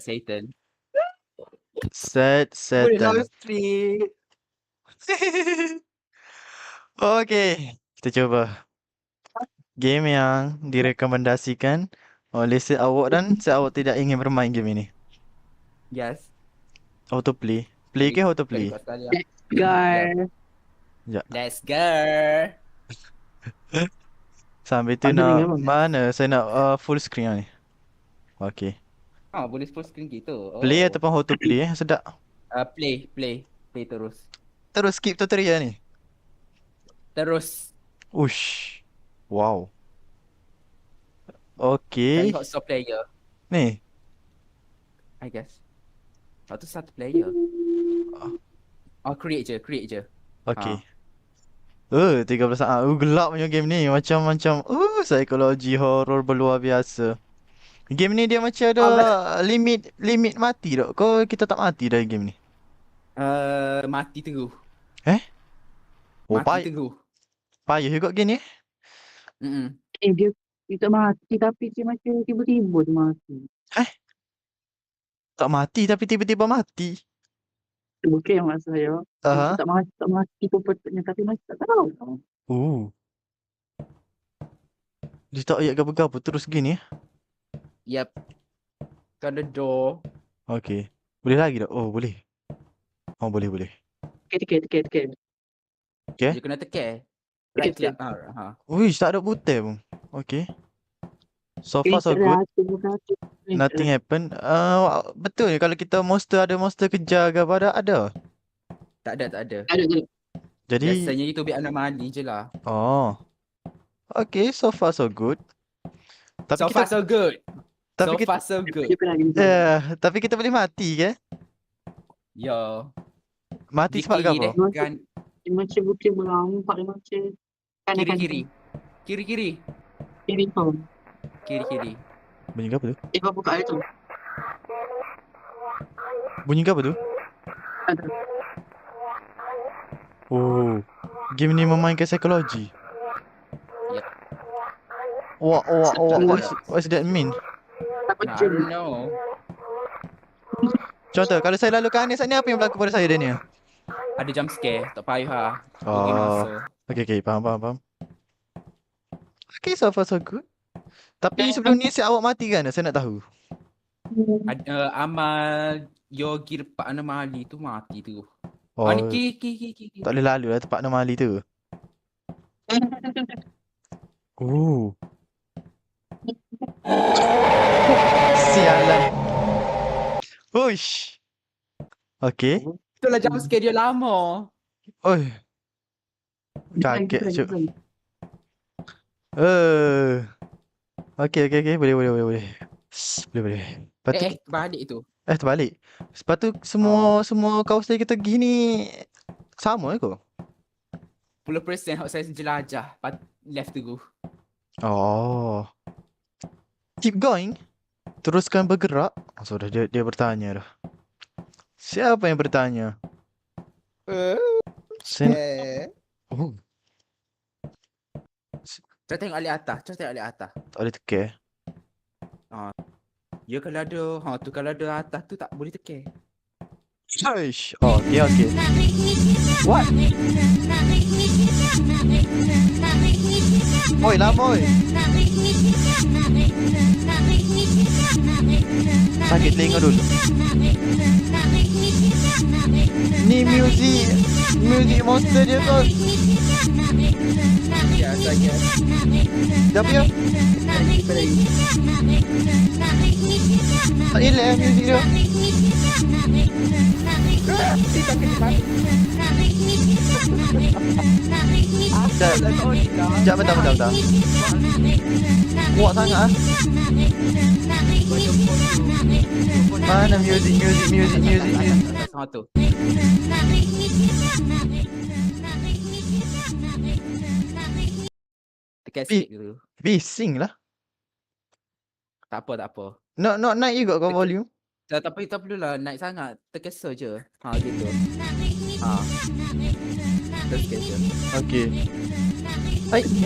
Satan. Set Satan. Okey, kita cuba. Game yang direkomendasikan oleh Sir Awak dan Sir Awak tidak ingin bermain game ini. Yes. Autoplay. Play ke autoplay? Kau sekali lah. Guys. Let's go. Sambil tu nak mana saya nak uh, full screen ni. Okey. Ah, boleh full screen gitu. Oh. Play ataupun autoplay eh sedap. Uh, play, play. Play terus. Terus skip tutorial ni. Terus. Ush. Wow. Okey. hot stop player. Ni. I guess. Lepas tu satu player. Oh, create je, create je. Okey. Uh, 13 saat. Uh, gelap punya game ni. Macam-macam. Uh, psikologi horror berluar biasa. Game ni dia macam ada limit limit mati tak? Kau kita tak mati dah game ni. Uh, mati terus. Oh, mati payah, terus. payah juga game ni. Mm-mm. Eh dia dia tak mati tapi dia macam tiba-tiba dia mati. Tak mati tapi tiba-tiba mati. Itu bukan maksud saya. Dia Tak mati, tak mati pun patutnya tapi macam tak tahu. Uh. Dia tak ayat gapo-gapo terus gini eh. Yep. Got the door. Okey. Boleh lagi tak? Oh, boleh. Oh, boleh boleh. Tiket, tiket, tiket, tiket. Okay. You kena tekan. Right Tekan. click. Ha. Uish, tak ada butai pun. Okey. So far so good. Nothing happen. Uh, betul ni kalau kita monster ada monster kejar ke apa ada? Ada. Tak ada, tak ada. Ada, ada. Jadi Biasanya itu biar anomali je lah. oh. Okay, so far so good. Tapi So kita far so good. Tapi so kita far so good. Eh, tapi kita boleh mati ke? Yo. Mati sebab apa? Kan Dia macam bukan melampak dia macam kiri-kiri. Kiri-kiri. Kiri tu. Kiri-kiri. Bunyi apa tu? Eh kau buka tu. Bunyi apa tu? Ada. Oh. Game ni memainkan psikologi. Ya. Wah, wah, wah, what, what's that mean? I macam. don't know. Contoh, kalau saya lalu ke Anis ni apa yang berlaku pada saya Daniel? Ada jump scare. Tak payah ha. Pergi Oh. Okay, okay, faham, faham, faham. Okay, so far so good. Tapi sebelum ni si awak mati kan? Saya nak tahu. Ad, uh, amal Yogi Pak Anomali tu mati tu. Oh, Oh, ni kiri, kiri, kiri, kiri. tak boleh lalu lah tempat anomali tu. Oh. Uish. Okay. Itulah jump scare dia lama. Oi. Kaget cuk. Eh. Okay, okay, okay. Boleh, boleh, boleh, boleh. Boleh, boleh. Lepas tu, Eh, eh, balik tu. eh, terbalik. Lepas tu, semua, semua kawasan kita pergi ni sama ke? 10% hak saya jelajah. Pat left tu. Oh. Keep going. Teruskan bergerak. Oh, sudah dia dia bertanya dah. Siapa yang bertanya? Eh. Sen Eh. oh, Cuba tengok alik atas. Cuba tengok alik atas. tak boleh tekan. Ya kalau ada, ha tu kalau ada atas tu tak boleh tekan. Aish. Oh, okey okey. What? Oi, lama oi. Sakit telinga dulu. Ni music music monster dia tu. Ya, saya. Siapa ya? Tak elok eh music dia. Sekejap, sekejap, bentar, bentar, bentar. Kuat sangat ah. Mana music, music, music, music, music. Sama tu. Tekan Pi- sikit dulu. Bising lah. Tak apa, tak apa. Nak, nak naik juga kau volume. Tak, tapi tak perlulah naik sangat. Terkesa je. Ha, gitu. Ha. Terkesa. Okay.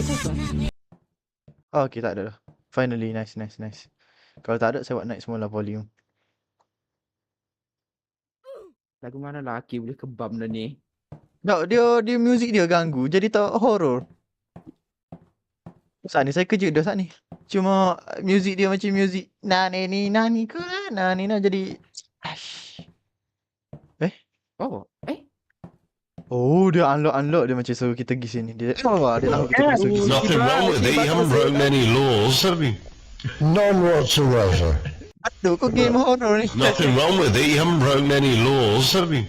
Kosong. Oh, okay, tak ada dah. Finally, nice, nice, nice. Kalau tak ada, saya buat naik semula volume. Lagu mana laki boleh kebam dah ni? Tak, dia dia muzik dia ganggu jadi tak horror. Saat ni saya kejut dah saat ni. Cuma muzik dia macam muzik nani ni nani ke nani na jadi Ash. Oh, eh? Oh dia unlock unlock dia macam suruh kita pergi sini. Dia oh dia tahu kita pergi sini. Nothing wrong with it. You haven't broken any laws, have you? None whatsoever. Aduh kau game horror ni. Nothing wrong with it. You haven't broken any laws, have you?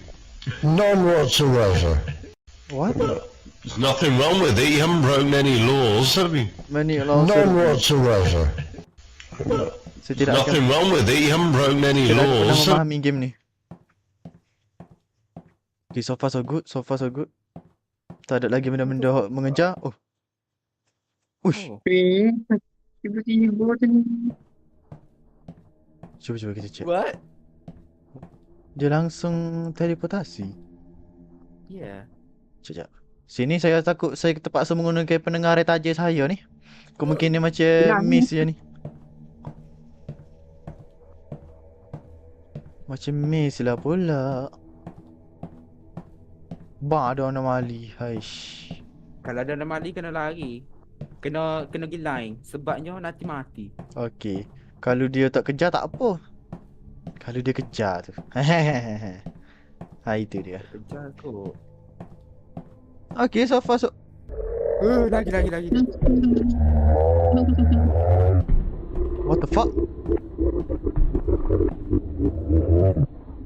None whatsoever. What? Nothing wrong with it. You haven't broken any laws, have you? Mani Allah. None whatsoever. Saya tidak akan Nothing wrong with it. You haven't broken any tidak pernah laws. have memahami game ni. Okay, so far so good, so far so good. Tak ada lagi benda-benda mengejar. Oh. Ush. Oh. Tiba-tiba macam ni. Cuba cuba kita check. What? Dia langsung teleportasi. Yeah. Sekejap. Sini saya takut saya terpaksa menggunakan pendengar retaja saya ni. Kemungkinan dia macam miss je ni. Macam miss lah pula. Bang ada anomali. Haish. Kalau ada mali kena lari. Kena kena pergi line sebabnya nanti mati. Okey. Kalau dia tak kejar tak apa. Kalau dia kejar tu. ha itu dia. Kejar kot. Okey, so far so Uh, lagi lagi lagi. What the fuck?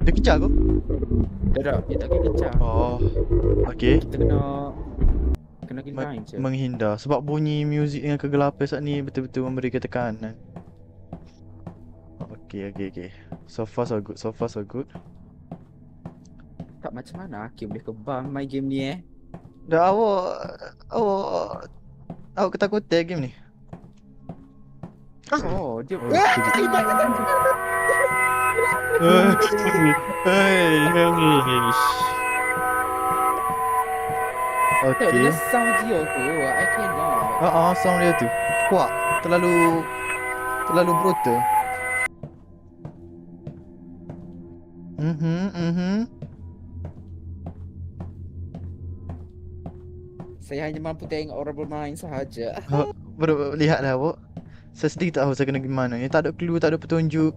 Dia kejar kau? Dah dah, dia tak kena kejar. Oh. Okey. Kita kena kena Me- line je. menghindar sebab bunyi muzik dengan kegelapan saat ni betul-betul memberi tekanan. Okey okey okey. So far so good. So far so good. Tak macam mana Hakim boleh kebam main game ni eh. Dah awak awak awak ketakutan game ni. Oh, dia Oh, Hei, Tengok Okey. dia sound dia tu. I cannot. Ha ah, sound dia tu. Kuat. Terlalu terlalu brutal. Mhm, mhm. Saya hanya mampu tengok orang bermain sahaja. Baru lihatlah awak. Saya sendiri tak tahu saya kena gimana ni. Tak ada clue, tak ada petunjuk.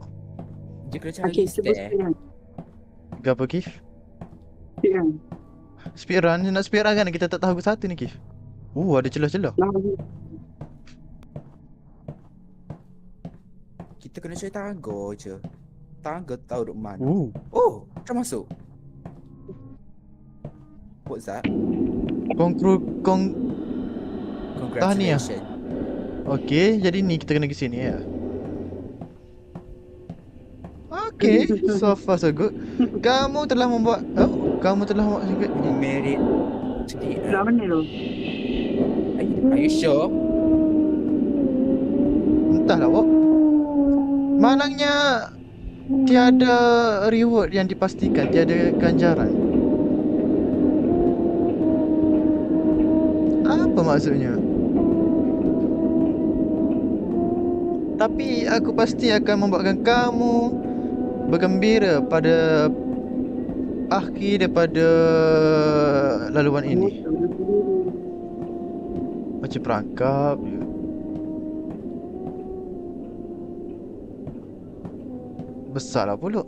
Dia kena cari Okey, sebut stare. sekarang. Gapo Kif? Sekarang. Speedrun, nak speedrun kan kita tak tahu satu ni Kif. Uh, ada celah-celah. Lagi. Kita kena cari tangga je. Tangga tahu duk mana. Uh, Oh, dah masuk. What's that? Konkru kong Tahniah. Okey, jadi ni kita kena ke sini ya. Okey, so far so good. Kamu telah membuat oh, kamu telah membuat the end. Dah mana tu? Are you, are you sure? Entahlah, Wak. Malangnya tiada reward yang dipastikan, tiada ganjaran. Maksudnya? Tapi aku pasti akan membuatkan kamu bergembira pada akhir daripada laluan ini. Macam perangkap je. Besar lah pula.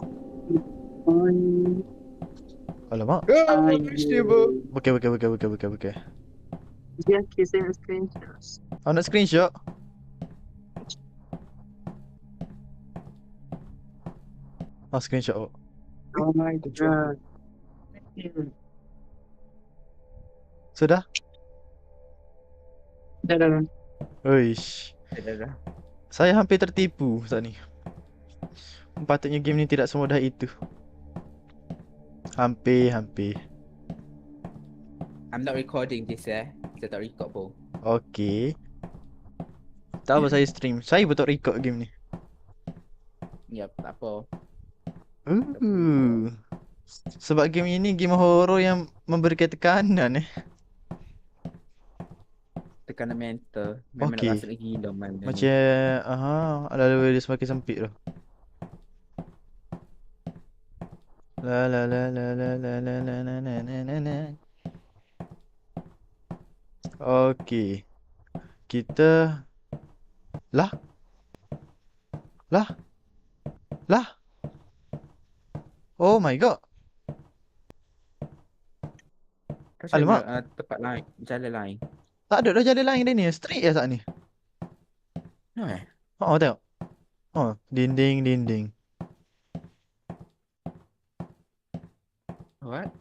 Ai. Alamak. Ai. Okey, okey, okey, okey, okey, okey. Dia kisah nak screenshot. Awak nak screenshot? Ah, screenshot awak. Oh my god. Sudah? Dah dah dah. Uish. Dah, dah, dah. Saya hampir tertipu saat ni. Patutnya game ni tidak semudah itu. Hampir, hampir. I'm not recording this eh. Saya tak record pun. Okey. Tak apa saya stream. Saya betul record game ni. Yep, tak apa. Uh. Sebab game ini game horror yang memberikan tekanan eh. Tekanan mental. Memang nak rasa lagi gila ni. Macam aha, lalu dia semakin sempit tu. La la la la la la la la la la la la la. Okey. Kita Lah. Lah. Lah. Oh my god. Alamak. uh, tempat lain, jalan lain. Tak ada dah jalan lain dah ni. Straight je saat ni. Eh? Oh, tengok. Oh, dinding dinding. What?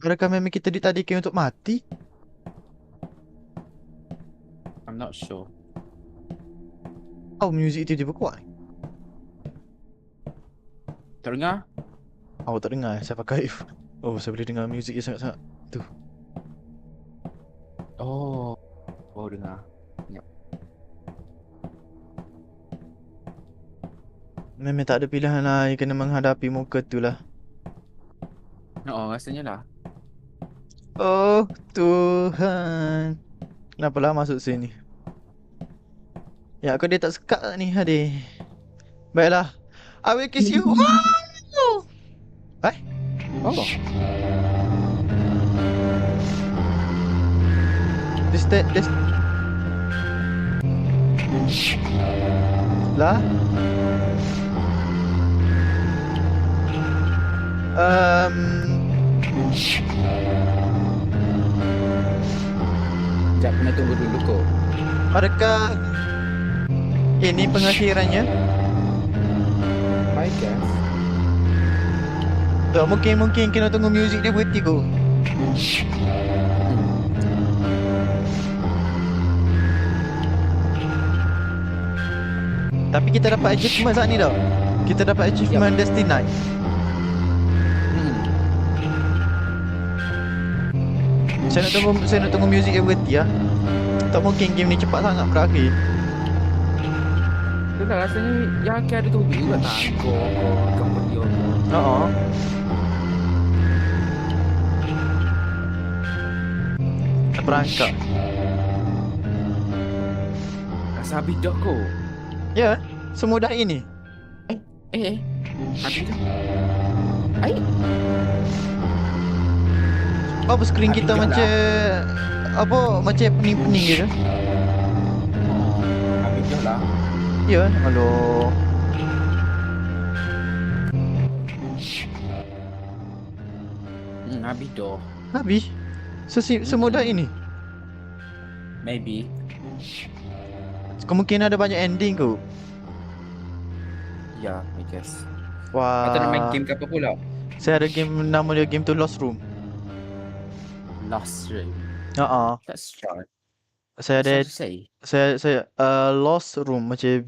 Adakah memang kita ditadikan untuk mati? I'm not sure. Oh, muzik tiba-tiba kuat. Terdengar? Awak tak dengar eh? Saya pakai Oh, saya boleh dengar muzik dia sangat-sangat. Oh. Oh, dengar. Memang tak ada pilihan lain kena menghadapi muka tu lah. Oh, rasanya lah. Oh, Tuhan. Kenapalah masuk sini? Ya, kau dia tak sekat tak ni, adik. Baiklah. I will kiss you. Wow! Oh. This, that, this. Lah? Um, Sekejap, kena tunggu dulu kot. adakah ini pengakhirannya? I guess. Tak mungkin mungkin kena tunggu muzik dia berhenti kot. Tapi kita dapat achievement saat ni tau. Kita dapat achievement Destiny. Saya nak tunggu saya nak tunggu muzik dia berhenti lah. Tak mungkin game ni cepat sangat berakhir. Tu lah rasanya yang akan ada tunggu juga kot, gambar dia. Oo. Tak berangkat. Rasa habis dah kot. Ya, semudah ini. Eh, eh. Habis dah. Ai, Apa skrin kita macam apa macam pening-pening gitu. dah lah. Ya, aduh. Hmm, habis dah. Habis. Sesi, semudah ini. Maybe. Kemungkinan ada banyak ending kot. Ya, yeah, I guess. Wah. Atau nak main game ke apa pula? Saya ada game nama dia game tu Lost Room. Lost Room. Ah. Let's try. Saya ada say. saya saya uh, Lost Room macam